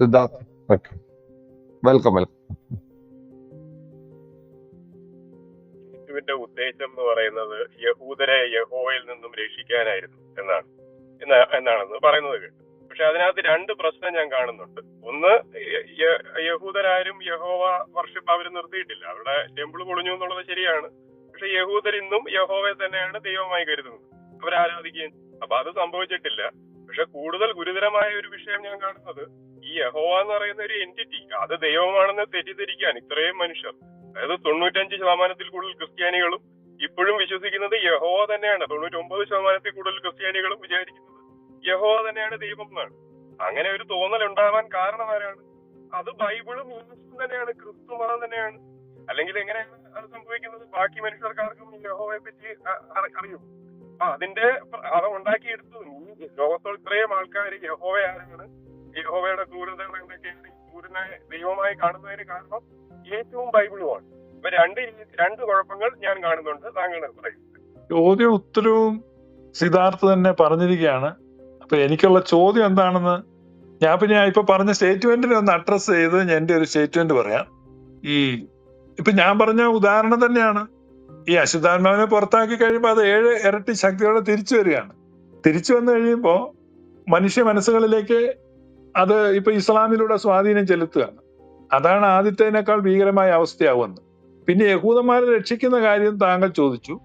Siddharth okay welcome welcome യേശുവിന്റെ ഉദ്ദേശം എന്ന് പറയുന്നത് യഹൂദരെ യഹോവയിൽ നിന്നും രക്ഷിക്കാനായിരുന്നു എന്നാണ്. എന്നാ- എന്നാണെന്ന് പറയുന്നത് കേട്ടു. പക്ഷെ അതിനകത്ത് രണ്ട് പ്രശ്നം ഞാൻ കാണുന്നുണ്ട്. ഒന്ന് യഹൂദരാരും യഹോവ വർഷിപ്പ് അവർ നിർത്തിയിട്ടില്ല. അവിടെ ടെമ്പിൾ പൊളിഞ്ഞു എന്നുള്ളത് ശരിയാണ്. പക്ഷെ യഹൂദർ ഇന്നും യഹോവയെ തന്നെയാണ് ദൈവമായി കരുതുന്നത്. അവരാരാധിക്കുകയും അപ്പൊ അത് സംഭവിച്ചിട്ടില്ല. പക്ഷെ കൂടുതൽ ഗുരുതരമായ ഒരു വിഷയം ഞാൻ കാണുന്നത് ഈ യഹോവ എന്ന് പറയുന്ന ഒരു എന്റിറ്റി അത് ദൈവമാണെന്ന് തെറ്റിദ്ധരിക്കാൻ ഇത്രയും മനുഷ്യർ. അതായത് തൊണ്ണൂറ്റഞ്ച് ശതമാനത്തിൽ കൂടുതൽ ക്രിസ്ത്യാനികളും ഇപ്പോഴും വിശ്വസിക്കുന്നത് യഹോവ തന്നെയാണ്. തൊണ്ണൂറ്റി ഒമ്പത് ശതമാനത്തിൽ കൂടുതൽ ക്രിസ്ത്യാനികളും വിചാരിക്കുന്നത് യഹോവ തന്നെയാണ് ദൈവം എന്നാണ്. അങ്ങനെ ഒരു തോന്നൽ ഉണ്ടാവാൻ കാരണം ആരാണ്? അത് ബൈബിളും യേശുവും തന്നെയാണ് ക്രിസ്തു മതം തന്നെയാണ്. അല്ലെങ്കിൽ എങ്ങനെയാണ് അത് സംഭവിക്കുന്നത്? ബാക്കി മനുഷ്യർക്കാർക്കും യഹോവയെ പറ്റി അറിയും? ആ അതിന്റെ അത് ഉണ്ടാക്കിയെടുത്തു. ഈ ലോകത്തോട് ഇത്രയും ആൾക്കാർ യഹോവ ആരാണ് യഹോവയുടെ ഈ ക്രൂരനെ ദൈവമായി കാണുന്നതിന് കാരണം ഏറ്റവും ബൈബിളുമാണ് ഇപ്പൊ രണ്ട് രണ്ട് കുഴപ്പങ്ങൾ ഞാൻ കാണുന്നുണ്ട് താങ്കൾ പറയും. ചോദ്യം ഉത്തരവും സിദ്ധാർത്ഥ തന്നെ പറഞ്ഞിരിക്കുകയാണ്. അപ്പൊ എനിക്കുള്ള ചോദ്യം എന്താണെന്ന് ഞാൻ പിന്നെ ഇപ്പൊ പറഞ്ഞ സ്റ്റേറ്റ്മെന്റിനെ ഒന്ന് അഡ്രസ് ചെയ്ത് എന്റെ ഒരു സ്റ്റേറ്റ്മെന്റ് പറയാം. ഈ ഇപ്പൊ ഞാൻ പറഞ്ഞ ഉദാഹരണം തന്നെയാണ്. ഈ അശുദ്ധാത്മാവിനെ പുറത്താക്കി കഴിയുമ്പോൾ അത് ഏഴ് ഇരട്ടി ശക്തിയോടെ തിരിച്ചു വരികയാണ്. തിരിച്ചു വന്നു കഴിയുമ്പോൾ മനുഷ്യ മനസ്സുകളിലേക്ക് അത് ഇപ്പൊ ഇസ്ലാമിലൂടെ സ്വാധീനം ചെലുത്തുകയാണ്. അതാണ് ആദ്യത്തേനേക്കാൾ ഭീകരമായ അവസ്ഥയാവുന്നത്. പിന്നെ യഹൂദന്മാരെ രക്ഷിക്കുന്ന കാര്യം താങ്കൾ ചോദിച്ചു.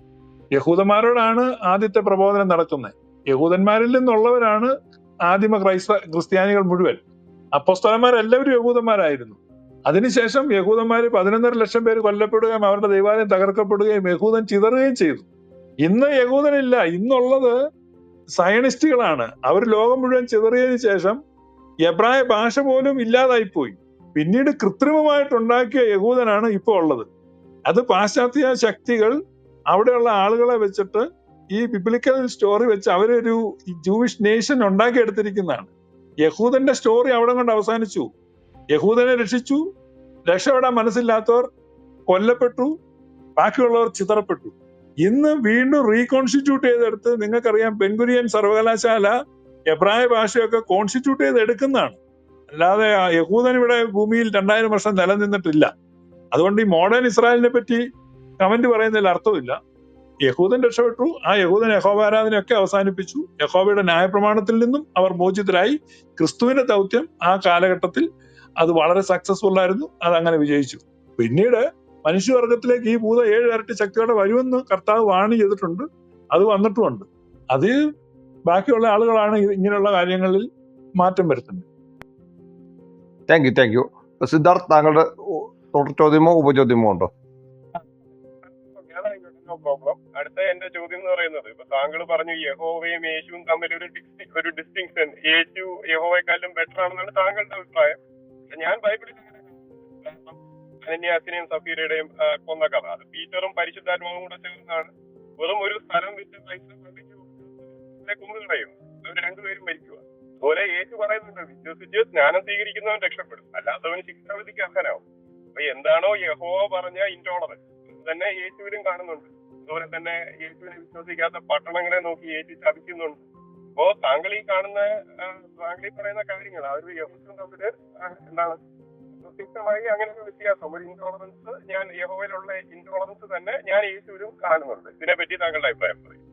യഹൂദന്മാരോടാണ് ആദ്യത്തെ പ്രബോധനം നടക്കുന്നത് യഹൂദന്മാരിൽ നിന്നുള്ളവരാണ് ആദിമ ക്രൈസ്ത ക്രിസ്ത്യാനികൾ മുഴുവൻ. അപ്പോസ്തലന്മാരെല്ലാവരും യഹൂദന്മാരായിരുന്നു. അതിനുശേഷം യഹൂദന്മാർ പതിനൊന്നര ലക്ഷം പേര് കൊല്ലപ്പെടുകയും അവരുടെ ദൈവാലയം തകർക്കപ്പെടുകയും യഹൂദൻ ചിതറുകയും ചെയ്തു. ഇന്ന് യഹൂദനില്ല. ഇന്നുള്ളത് സയണിസ്റ്റുകളാണ് അവർ ലോകം മുഴുവൻ ചിതറിയതിനു ശേഷം എബ്രായ ഭാഷ പോലും ഇല്ലാതായിപ്പോയി. പിന്നീട് കൃത്രിമമായിട്ടുണ്ടാക്കിയ യഹൂദനാണ് ഇപ്പോൾ ഉള്ളത്. അത് പാശ്ചാത്യ ശക്തികൾ അവിടെയുള്ള ആളുകളെ വെച്ചിട്ട് ഈ ബിബ്ലിക്കൽ സ്റ്റോറി വെച്ച് അവരൊരു ജൂവിഷ് നേഷൻ ഉണ്ടാക്കിയെടുത്തിരിക്കുന്നതാണ്. യഹൂദന്റെ സ്റ്റോറി അവിടെ കൊണ്ട് അവസാനിച്ചു. യഹൂദനെ രക്ഷിച്ചു. രക്ഷപ്പെടാൻ മനസ്സില്ലാത്തവർ കൊല്ലപ്പെട്ടു. ബാക്കിയുള്ളവർ ചിതറപ്പെട്ടു. ഇന്ന് വീണ്ടും റീകോൺസ്റ്റിറ്റ്യൂട്ട് ചെയ്തെടുത്ത് നിങ്ങൾക്കറിയാം പെൻഗുരിയൻ സർവകലാശാല എബ്രായ ഭാഷയൊക്കെ കോൺസ്റ്റിറ്റ്യൂട്ട് ചെയ്ത് എടുക്കുന്നതാണ് അല്ലാതെ യഹൂദൻ ഇവിടെ ഭൂമിയിൽ രണ്ടായിരം വർഷം നിലനിന്നിട്ടില്ല. അതുകൊണ്ട് ഈ മോഡേൺ ഇസ്രായേലിനെ പറ്റി കമന്റ് പറയുന്നതിൽ അർത്ഥമില്ല. യഹൂദൻ രക്ഷപ്പെട്ടു. ആ യഹൂദൻ യഹോബാരാധനയൊക്കെ അവസാനിപ്പിച്ചു. യഹോബയുടെ ന്യായപ്രമാണത്തിൽ നിന്നും അവർ മോചിതരായി. ക്രിസ്തുവിന്റെ ദൗത്യം ആ കാലഘട്ടത്തിൽ അത് വളരെ സക്സസ്ഫുൾ ആയിരുന്നു. അത് അങ്ങനെ വിജയിച്ചു. പിന്നീട് മനുഷ്യവർഗത്തിലേക്ക് ഈ ഭൂത ഏഴ് ഇരട്ടി ശക്തിയോടെ വരുമെന്ന് കർത്താവ് വാണി ചെയ്തിട്ടുണ്ട്. അത് വന്നിട്ടുമുണ്ട്. അത് ബാക്കിയുള്ള ആളുകളാണ് ഇങ്ങനെയുള്ള കാര്യങ്ങളിൽ മാറ്റം വരുത്തുന്നത്. Thank you thank you Siddharth താങ്കളുടെ തുടർ ചോദ്യമോ ഉപചോദ്യമോ ഉണ്ടോ? പ്രോബ്ലം അടുത്ത എന്റെ ചോദ്യം എന്ന് പറയുന്നത് ഇപ്പൊ താങ്കൾ പറഞ്ഞു യഹോവയും യേശുവും തമ്മിൽ ഒരു ഒരു ഡിസ്റ്റിങ്ഷൻ യേശു യഹോവയെക്കാളും ബെറ്റർ ആണെന്നാണ് താങ്കളുടെ അഭിപ്രായം. ഞാൻ ബൈബിളിൽ അനന്യാസിനെയും സഫീരയുടെയും കൊന്ന കഥ. അത് പീറ്ററും പരിശുദ്ധാത്മാവും കൂടെ ചേർന്നാണ്. വെറും ഒരു സ്ഥലം വിറ്റ് പൈസ കൊടുത്ത് കുമ്പ് കളയും അത് രണ്ടുപേരും മരിക്കുക അതുപോലെ യേശു പറയുന്നുണ്ട് വിശ്വസിച്ച് ജ്ഞാനം സ്വീകരിക്കുന്നവൻ രക്ഷപ്പെടും. അല്ലാത്തവന് ശിക്ഷാവിധിക്ക് അർഹനാവും. അപ്പൊ എന്താണോ യഹോവ പറഞ്ഞ ഇൻടോളറൻസ് തന്നെ യേശുവിനും കാണുന്നുണ്ട്. അതുപോലെ തന്നെ യേശുവിനെ വിശ്വസിക്കാത്ത പട്ടണങ്ങളെ നോക്കി യേശു ശപിക്കുന്നുണ്ട്. അപ്പോ താങ്കൾ ഈ കാണുന്ന താങ്കൾ ഈ പറയുന്ന കാര്യങ്ങൾ ആ ഒരു യഹൂദും തമ്മിൽ എന്താണ് പ്രത്യക്ഷമായി അങ്ങനെ ഒരു വ്യത്യാസം. ഒരു ഇൻടോളറൻസ് ഞാൻ യഹോവയിലുള്ള ഇൻടോളറൻസ് തന്നെ ഞാൻ യേശുവിനും കാണുന്നുണ്ട്. ഇതിനെപ്പറ്റി താങ്കളുടെ അഭിപ്രായം പറയും.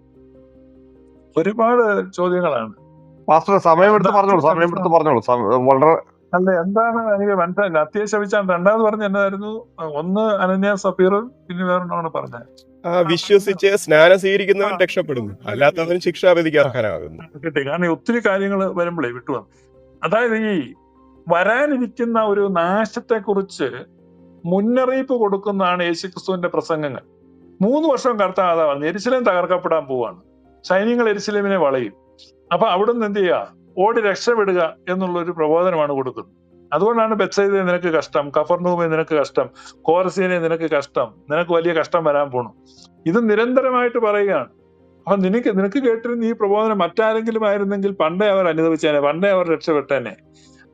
ഒരുപാട് ചോദ്യങ്ങളാണ്. മാസ്റ്റർ സമയമെടുത്ത് പറഞ്ഞോളൂ സമയമെടുത്ത് പറഞ്ഞോളൂ. വളരെ അല്ല എന്താണ് എനിക്ക് മനസ്സിലായില്ല. അത്യാവശ്യം രണ്ടാമത് പറഞ്ഞ എന്തായിരുന്നു ഒന്ന് അനന്യ സഫീറും പിന്നെ വേറൊന്നാണ് പറഞ്ഞത്. വിശ്വസിച്ച് സ്നാനം സ്വീകരിക്കുന്നവൻ രക്ഷപ്പെടുന്നു. അല്ലാത്തവൻ ശിക്ഷാവിധിക്ക് അർഹനാകുന്നു. കിട്ടി. കാരണം ഒത്തിരി കാര്യങ്ങൾ വരുമ്പോഴേ വിട്ടുവന്നു അതായത് ഈ വരാനിരിക്കുന്ന ഒരു നാശത്തെ കുറിച്ച് മുന്നറിയിപ്പ് കൊടുക്കുന്നതാണ് യേശുക്രിസ്തുവിന്റെ പ്രസംഗങ്ങൾ. മൂന്ന് വർഷം കർത്താവ് അതാ പറഞ്ഞു എരിശിലേം തകർക്കപ്പെടാൻ പോവാണ്. സൈന്യങ്ങൾ എരിശിലേമിനെ വളയും. അപ്പൊ അവിടുന്ന് എന്ത് ചെയ്യുക ഓടി രക്ഷപ്പെടുക എന്നുള്ള ഒരു പ്രബോധനമാണ് കൊടുക്കുന്നത്. അതുകൊണ്ടാണ് ബെത്സൈദെ നിനക്ക് കഷ്ടം കഫർനൂമെ നിനക്ക് കഷ്ടം കോരസീനെ നിനക്ക് കഷ്ടം നിനക്ക് വലിയ കഷ്ടം വരാൻ പോണു. ഇത് നിരന്തരമായിട്ട് പറയുകയാണ്. അപ്പൊ നിനക്ക് നിനക്ക് കേട്ടിരുന്ന ഈ പ്രബോധനം മറ്റാരെങ്കിലും ആയിരുന്നെങ്കിൽ പണ്ടേ അവർ അനുഭവിച്ചേനെ പണ്ടേ അവർ രക്ഷപ്പെട്ടേനെ.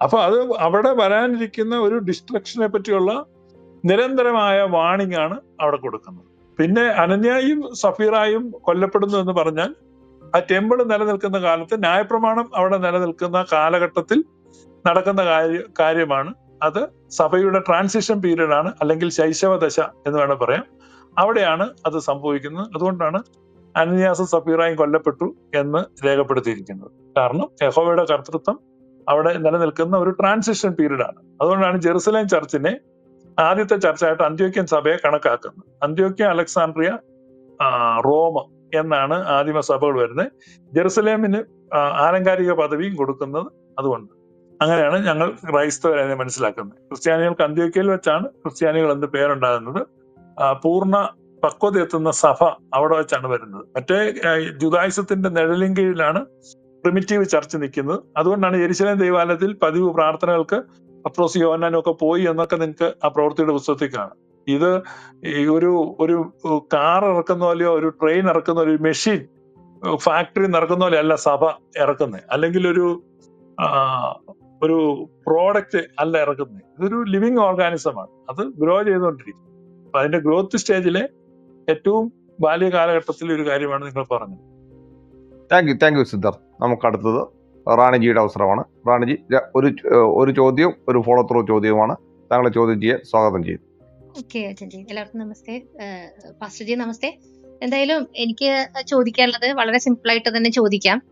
അപ്പൊ അത് അവിടെ വരാനിരിക്കുന്ന ഒരു ഡിസ്ട്രക്ഷനെ പറ്റിയുള്ള നിരന്തരമായ വാണിംഗ് ആണ് അവിടെ കൊടുക്കുന്നത്. പിന്നെ അനന്യായും സഫീറായും കൊല്ലപ്പെടുന്നു എന്ന് പറഞ്ഞാൽ ആ ടെമ്പിൾ നിലനിൽക്കുന്ന കാലത്ത് ന്യായപ്രമാണം അവിടെ നിലനിൽക്കുന്ന കാലഘട്ടത്തിൽ നടക്കുന്ന കാര്യമാണ്. അത് സഭയുടെ ട്രാൻസിഷൻ പീരീഡ് ആണ് അല്ലെങ്കിൽ ശൈശവ ദശ എന്ന് വേണമെങ്കിൽ പറയാം. അവിടെയാണ് അത് സംഭവിക്കുന്നത്. അതുകൊണ്ടാണ് അനന്യാസും സഫീറായും കൊല്ലപ്പെട്ടു എന്ന് രേഖപ്പെടുത്തിയിരിക്കുന്നത്. കാരണം യഹോവയുടെ കർത്തൃത്വം അവിടെ നിലനിൽക്കുന്ന ഒരു ട്രാൻസിഷൻ പീരീഡ് ആണ്. അതുകൊണ്ടാണ് ജെറുസലേം ചർച്ചിനെ ആദ്യത്തെ ചർച്ചയായിട്ട് അന്ത്യോക്യൻ സഭയെ കണക്കാക്കുന്നത് അന്ത്യോക്യ അലക്സാണ്ട്രിയ റോമ എന്നാണ് ആദിമ സഭകൾ വരുന്നത്. ജെറുസലേമിന് ആലങ്കാരിക പദവിയും കൊടുക്കുന്നത് അതുകൊണ്ട്. അങ്ങനെയാണ് ഞങ്ങൾ ക്രൈസ്തവരെ മനസ്സിലാക്കുന്നത്. ക്രിസ്ത്യാനികൾക്ക് അന്ത്യോക്യയിൽ വെച്ചാണ് ക്രിസ്ത്യാനികൾ എന്ന് പേരുണ്ടാകുന്നത്? പൂർണ പക്വത എത്തുന്ന സഭ അവിടെ വെച്ചാണ് വരുന്നത്. മറ്റേ ജുദായുസത്തിന്റെ നിഴലിൻ കീഴിലാണ് പ്രിമിറ്റീവ് ചർച്ച് നിൽക്കുന്നത്. അതുകൊണ്ടാണ് യെരുശലേം ദേവാലയത്തിൽ പതിവ് പ്രാർത്ഥനകൾക്ക് അപ്രോസ് യോഹന്നാനും ഒക്കെ പോയി എന്നൊക്കെ നിങ്ങൾക്ക് ആ പ്രവൃത്തിയുടെ പുസ്തകത്തിൽ കാണാം. ഇത് ഒരു ഒരു കാർ ഇറക്കുന്ന പോലെയോ ഒരു ട്രെയിൻ ഇറക്കുന്ന ഒരു മെഷീൻ ഫാക്ടറി നടക്കുന്ന പോലെ അല്ല സഭ ഇറക്കുന്നത് അല്ലെങ്കിൽ ഒരു ഒരു പ്രോഡക്റ്റ് അല്ല ഇറക്കുന്നത് ഇതൊരു ലിവിങ് ഓർഗാനിസമാണ് അത് ഗ്രോ ചെയ്തുകൊണ്ടിരിക്കും അപ്പൊ അതിന്റെ ഗ്രോത്ത് സ്റ്റേജിലെ ഏറ്റവും ബാല്യ കാലഘട്ടത്തിലെ ഒരു കാര്യമാണ് നിങ്ങൾ പറഞ്ഞത്. Thank you thank you Siddharth നമുക്ക് അടുത്തത് റാണിജിയുടെ അവസരമാണ്. റാണിജി ഒരു ഒരു ചോദ്യവും ഒരു ഫോളോ ത്രൂ ചോദ്യവുമാണ്. താങ്കളെ ചോദ്യം ചെയ്യാൻ സ്വാഗതം ചെയ്തു ഓക്കെ അച്ഛൻജി. എല്ലാവർക്കും നമസ്തേ. പാസ്റ്റർജി നമസ്തേ. എന്തായാലും എനിക്ക് ചോദിക്കാനുള്ളത് വളരെ സിമ്പിൾ ആയിട്ട് തന്നെ ചോദിക്കാം.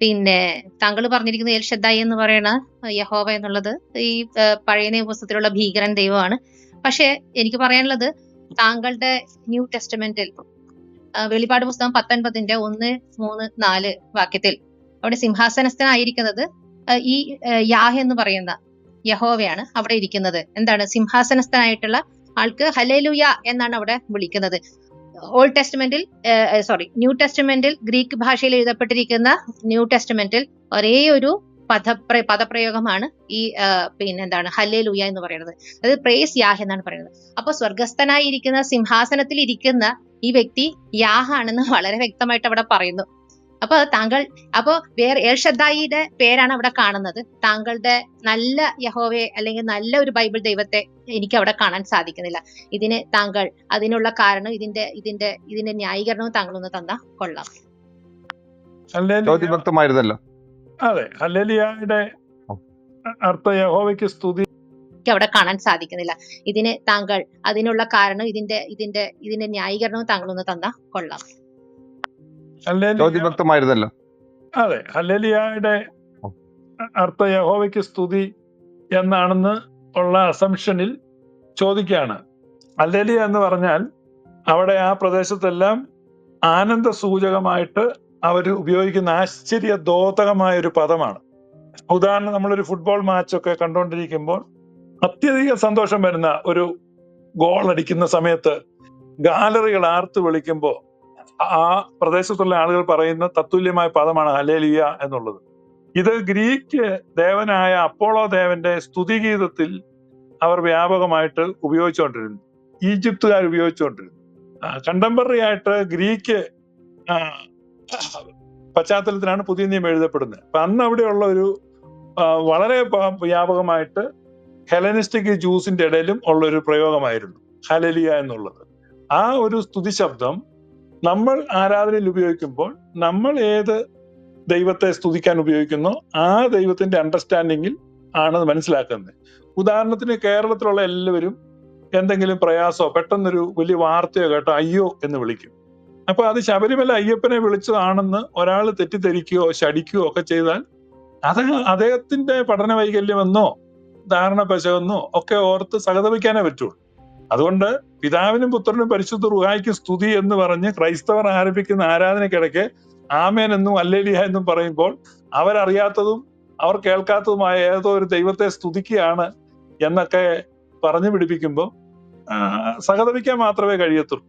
പിന്നെ താങ്കൾ പറഞ്ഞിരിക്കുന്ന എൽ എന്ന് പറയുന്ന യഹോവ എന്നുള്ളത് ഈ പഴയ നിയമപുസ്തകത്തിലുള്ള ഭീകരൻ ദൈവമാണ്. പക്ഷേ എനിക്ക് പറയാനുള്ളത് താങ്കളുടെ ന്യൂ ടെസ്റ്റമെന്റിൽ വെളിപാട് പുസ്തകം പത്തൊൻപതിന്റെ ഒന്ന് മൂന്ന് നാല് വാക്യത്തിൽ അവിടെ സിംഹാസനസ്ഥനായിരിക്കുന്നത് ഈ യാഹ് എന്ന് പറയുന്ന യഹോവയാണ് അവിടെ ഇരിക്കുന്നത്. എന്താണ്? സിംഹാസനസ്ഥനായിട്ടുള്ള ആൾക്ക് ഹലേലുയ എന്നാണ് അവിടെ വിളിക്കുന്നത്. ഓൾഡ് ടെസ്റ്റ്മെന്റിൽ സോറി ന്യൂ ടെസ്റ്റ്മെന്റിൽ ഗ്രീക്ക് ഭാഷയിൽ എഴുതപ്പെട്ടിരിക്കുന്ന ന്യൂ ടെസ്റ്റ്മെന്റിൽ ഒരേ ഒരു പദപ്ര പദപ്രയോഗമാണ് ഈ പിന്നെ എന്താണ് ഹല്ലേലൂയ എന്ന് പറയുന്നത്. അത് പ്രേസ് യാഹ് എന്നാണ് പറയുന്നത്. അപ്പൊ സ്വർഗസ്ഥനായിരിക്കുന്ന സിംഹാസനത്തിൽ ഇരിക്കുന്ന ഈ വ്യക്തി യാഹ് ആണെന്ന് വളരെ വ്യക്തമായിട്ട് അവിടെ പറയുന്നു. അപ്പൊ താങ്കൾ അപ്പൊ വേറെ ഏഷദ്ദായിയുടെ പേരാണ് അവിടെ കാണുന്നത്. താങ്കളുടെ നല്ല യഹോവയെ അല്ലെങ്കിൽ നല്ല ഒരു ബൈബിൾ ദൈവത്തെ എനിക്ക് അവിടെ കാണാൻ സാധിക്കുന്നില്ല. ഇതിന് താങ്കൾ അതിനുള്ള കാരണം ഇതിന്റെ ഇതിന്റെ ഇതിന്റെ ന്യായീകരണവും താങ്കൾ ഒന്ന് തന്നാ കൊള്ളാം. അതെ ഹല്ലേലിയായുടെ അർത്ഥ യഹോവയ്ക്ക് സ്തുതി. എനിക്ക് അവിടെ കാണാൻ സാധിക്കുന്നില്ല. ഇതിന് താങ്കൾ അതിനുള്ള കാരണം ഇതിന്റെ ഇതിന്റെ ഇതിന്റെ ന്യായീകരണവും താങ്കൾ ഒന്ന് തന്നാ കൊള്ളാം. ഹല്ലേലൂയ- ചോദ്യം അതെ ഹല്ലേലിയായുടെ അർത്ഥ യഹോവയ്ക്ക് സ്തുതി എന്നാണെന്ന് ഉള്ള അസംഷനിൽ ചോദിക്കുകയാണ്. ഹല്ലേലിയ എന്ന് പറഞ്ഞാൽ അവിടെ ആ പ്രദേശത്തെല്ലാം ആനന്ദ സൂചകമായിട്ട് അവർ ഉപയോഗിക്കുന്ന ആശ്ചര്യ ദോതകമായ ഒരു പദമാണ്. ഉദാഹരണം നമ്മളൊരു ഫുട്ബോൾ മാച്ചൊക്കെ കണ്ടുകൊണ്ടിരിക്കുമ്പോൾ അത്യധികം സന്തോഷം വരുന്ന ഒരു ഗോൾ അടിക്കുന്ന സമയത്ത് ഗാലറികൾ ആർത്ത് വിളിക്കുമ്പോൾ ആ പ്രദേശത്തുള്ള ആളുകൾ പറയുന്ന തത്തുല്യമായ പദമാണ് ഹലേലിയ എന്നുള്ളത്. ഇത് ഗ്രീക്ക് ദേവനായ അപ്പോളോ ദേവന്റെ സ്തുതിഗീതത്തിൽ അവർ വ്യാപകമായിട്ട് ഉപയോഗിച്ചുകൊണ്ടിരുന്നു. ഈജിപ്തുകാർ ഉപയോഗിച്ചുകൊണ്ടിരുന്നു. കണ്ടംപററി ആയിട്ട് ഗ്രീക്ക് പശ്ചാത്തലത്തിലാണ് പുതിയ നിയമം എഴുതപ്പെടുന്നത്. അപ്പൊ അന്ന് അവിടെയുള്ള ഒരു വളരെ വ്യാപകമായിട്ട് ഹെലനിസ്റ്റിക് ജൂസിന്റെ ഇടയിലും ഉള്ള ഒരു പ്രയോഗമായിരുന്നു. ഹലലിയ എന്നുള്ളത്. ആ ഒരു സ്തുതി ശബ്ദം നമ്മൾ ആരാധനയിൽ ഉപയോഗിക്കുമ്പോൾ നമ്മൾ ഏത് ദൈവത്തെ സ്തുതിക്കാൻ ഉപയോഗിക്കുന്നു ആ ദൈവത്തിന്റെ അണ്ടർസ്റ്റാൻഡിങ്ങിൽ ആണ് മനസ്സിലാക്കുന്നത്. ഉദാഹരണത്തിന് കേരളത്തിലുള്ള എല്ലാവരും എന്തെങ്കിലും പ്രയാസമോ പെട്ടെന്നൊരു വലിയ വാർത്തയോ കേട്ടോ അയ്യോ എന്ന് വിളിക്കും. അപ്പൊ അത് ശബരിമല അയ്യപ്പനെ വിളിച്ചതാണെന്ന് ഒരാൾ തെറ്റിദ്ധരിക്കുകയോ ശടിക്കുകയോ ഒക്കെ ചെയ്താൽ അത് അദ്ദേഹത്തിന്റെ പഠന വൈകല്യമെന്നോ ധാരണ പശമെന്നോ ഒക്കെ ഓർത്ത് സഹതപിക്കാനേ പറ്റുള്ളൂ. അതുകൊണ്ട് പിതാവിനും പുത്രനും പരിശുദ്ധ റുഹായിക്ക് സ്തുതി എന്ന് പറഞ്ഞ് ക്രൈസ്തവർ ആരംഭിക്കുന്ന ആരാധനയ്ക്കിടയ്ക്ക് ആമേൻ എന്നും അല്ലേലിയ എന്നും പറയുമ്പോൾ അവരറിയാത്തതും അവർ കേൾക്കാത്തതുമായ ഏതോ ഒരു ദൈവത്തെ സ്തുതിക്കുകയാണ് എന്നൊക്കെ പറഞ്ഞു പിടിപ്പിക്കുമ്പോൾ സഹതപിക്കാൻ മാത്രമേ കഴിയത്തുള്ളൂ.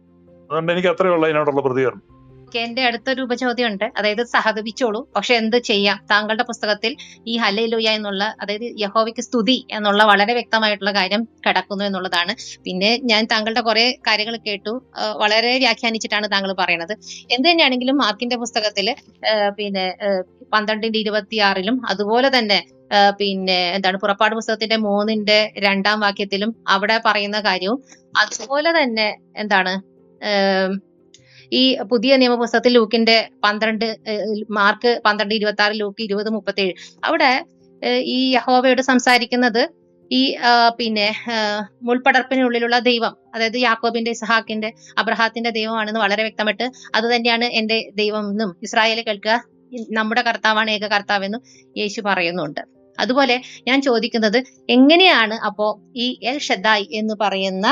അതുകൊണ്ട് എനിക്ക് അത്രയേ ഉള്ളൂ അതിനോടുള്ള പ്രതികരണം. എന്റെ അടുത്തൊരു ഉപചോദ്യം ഉണ്ട് അതായത് സഹതപിച്ചോളൂ പക്ഷെ എന്ത് ചെയ്യാം? താങ്കളുടെ പുസ്തകത്തിൽ ഈ ഹല്ലേലൂയ എന്നുള്ള അതായത് യഹോവയ്ക്ക് സ്തുതി എന്നുള്ള വളരെ വ്യക്തമായിട്ടുള്ള കാര്യം കിടക്കുന്നു എന്നുള്ളതാണ്. പിന്നെ ഞാൻ താങ്കളുടെ കുറെ കാര്യങ്ങൾ കേട്ടു. വളരെ വ്യാഖ്യാനിച്ചിട്ടാണ് താങ്കൾ പറയുന്നത്. എന്ത് തന്നെയാണെങ്കിലും മാർക്കിന്റെ പുസ്തകത്തിൽ പിന്നെ പന്ത്രണ്ടിന്റെ ഇരുപത്തിയാറിലും അതുപോലെ തന്നെ പിന്നെ എന്താണ് പുറപ്പാട് പുസ്തകത്തിന്റെ മൂന്നിന്റെ രണ്ടാം വാക്യത്തിലും അവിടെ പറയുന്ന കാര്യവും അതുപോലെ തന്നെ എന്താണ് ഈ പുതിയ നിയമപുസ്തകത്തിൽ ലൂക്കിന്റെ പന്ത്രണ്ട് മാർക്ക് പന്ത്രണ്ട് ഇരുപത്തി ആറ് ലൂക്ക് ഇരുപത് മുപ്പത്തി ഏഴ് അവിടെ ഈ യഹോവയോട് സംസാരിക്കുന്നത് ഈ പിന്നെ മുൾപടർപ്പിനുള്ളിലുള്ള ദൈവം അതായത് യാക്കോബിന്റെ ഇസഹാക്കിന്റെ അബ്രഹാത്തിന്റെ ദൈവമാണെന്ന് വളരെ വ്യക്തമായിട്ട് അത് തന്നെയാണ് എന്റെ ദൈവം എന്നും ഇസ്രായേലെ കേൾക്കുക നമ്മുടെ കർത്താവാണ് ഏക കർത്താവെന്നും യേശു പറയുന്നുണ്ട്. അതുപോലെ ഞാൻ ചോദിക്കുന്നത് എങ്ങനെയാണ് അപ്പോ ഈ എൽ ഷെദായ് എന്ന് പറയുന്ന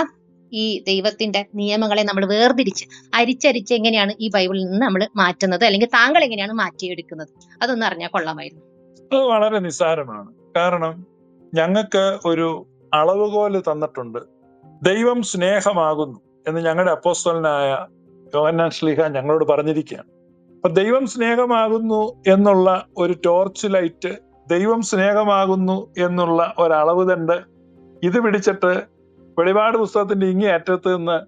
ഈ ദൈവത്തിന്റെ നിയമങ്ങളെ നമ്മൾ വേർതിരിച്ച് അരിച്ചരിച്ച് എങ്ങനെയാണ് ഈ ബൈബിളിൽ നിന്ന് നമ്മൾ മാറ്റുന്നത്? അല്ലെങ്കിൽ താങ്കൾ എങ്ങനെയാണ് മാറ്റിയെടുക്കുന്നത്? അതൊന്ന് അറിഞ്ഞാൽ കൊള്ളാമായിരുന്നു. അത് വളരെ നിസ്സാരമാണ്. കാരണം ഞങ്ങൾക്ക് ഒരു അളവുകോൽ തന്നിട്ടുണ്ട്. ദൈവം സ്നേഹമാകുന്നു എന്ന് ഞങ്ങളുടെ അപ്പോസ്തലനായ യോഹന്നാൻ ശ്ലീഹ ഞങ്ങളോട് പറഞ്ഞിരിക്കുകയാണ്. അപ്പൊ ദൈവം സ്നേഹമാകുന്നു എന്നുള്ള ഒരു ടോർച്ച് ലൈറ്റ് ദൈവം സ്നേഹമാകുന്നു എന്നുള്ള ഒരളവ് തണ്ട് ഇത് പിടിച്ചിട്ട് വെളിപാട് പുസ്തകത്തിന്റെ ഇങ്ങേ അറ്റത്ത് നിന്ന്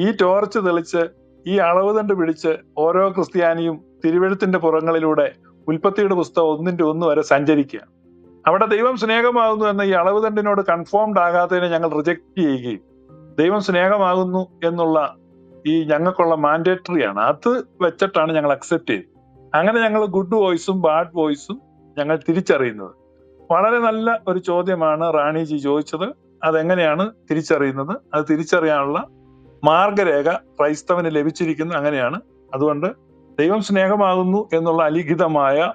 ഈ ടോർച്ച് തെളിച്ച് ഈ അളവ് തണ്ട് പിടിച്ച് ഓരോ ക്രിസ്ത്യാനിയും തിരുവഴുത്തിന്റെ പുറങ്ങളിലൂടെ ഉൽപ്പത്തിയുടെ പുസ്തകം ഒന്നിന്റെ ഒന്ന് വരെ സഞ്ചരിക്കുക. അവിടെ ദൈവം സ്നേഹമാകുന്നു എന്ന ഈ അളവ് തണ്ടിനോട് കൺഫേംഡ് ആകാത്തതിനെ ഞങ്ങൾ റിജക്ട് ചെയ്യുകയും ദൈവം സ്നേഹമാകുന്നു എന്നുള്ള ഈ ഞങ്ങൾക്കുള്ള മാൻഡേറ്ററിയാണ് അത് വെച്ചിട്ടാണ് ഞങ്ങൾ അക്സെപ്റ്റ് ചെയ്തത് അങ്ങനെ ഞങ്ങൾ ഗുഡ് വോയിസും ബാഡ് വോയിസും ഞങ്ങൾ തിരിച്ചറിയുന്നത്. വളരെ നല്ല ഒരു ചോദ്യമാണ് റാണിജി ചോദിച്ചത്. അതെങ്ങനെയാണ് തിരിച്ചറിയുന്നത്? അത് തിരിച്ചറിയാനുള്ള മാർഗരേഖ ക്രൈസ്തവന് ലഭിച്ചിരിക്കുന്നത് അങ്ങനെയാണ്. അതുകൊണ്ട് ദൈവം സ്നേഹമാകുന്നു എന്നുള്ള അലിഖിതമായ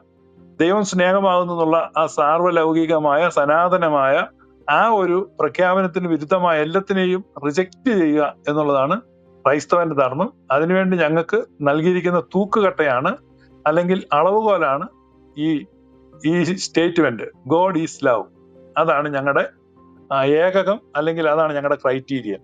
ദൈവം സ്നേഹമാകുന്നു എന്നുള്ള ആ സാർവലൗകികമായ സനാതനമായ ആ ഒരു പ്രഖ്യാപനത്തിന് വിരുദ്ധമായ എല്ലാത്തിനെയും റിജക്റ്റ് ചെയ്യുക എന്നുള്ളതാണ് ക്രൈസ്തവന്റെ ധർമ്മം. അതിനുവേണ്ടി ഞങ്ങൾക്ക് നൽകിയിരിക്കുന്ന തൂക്കുകട്ടയാണ് അല്ലെങ്കിൽ അളവുകോലാണ് ഈ ഈ സ്റ്റേറ്റ്മെന്റ് ഗോഡ് ഈസ് ലവ് അതാണ് ഞങ്ങളുടെ ഏകകം അല്ലെങ്കിൽ അതാണ് ഞങ്ങളുടെ ക്രൈറ്റീരിയ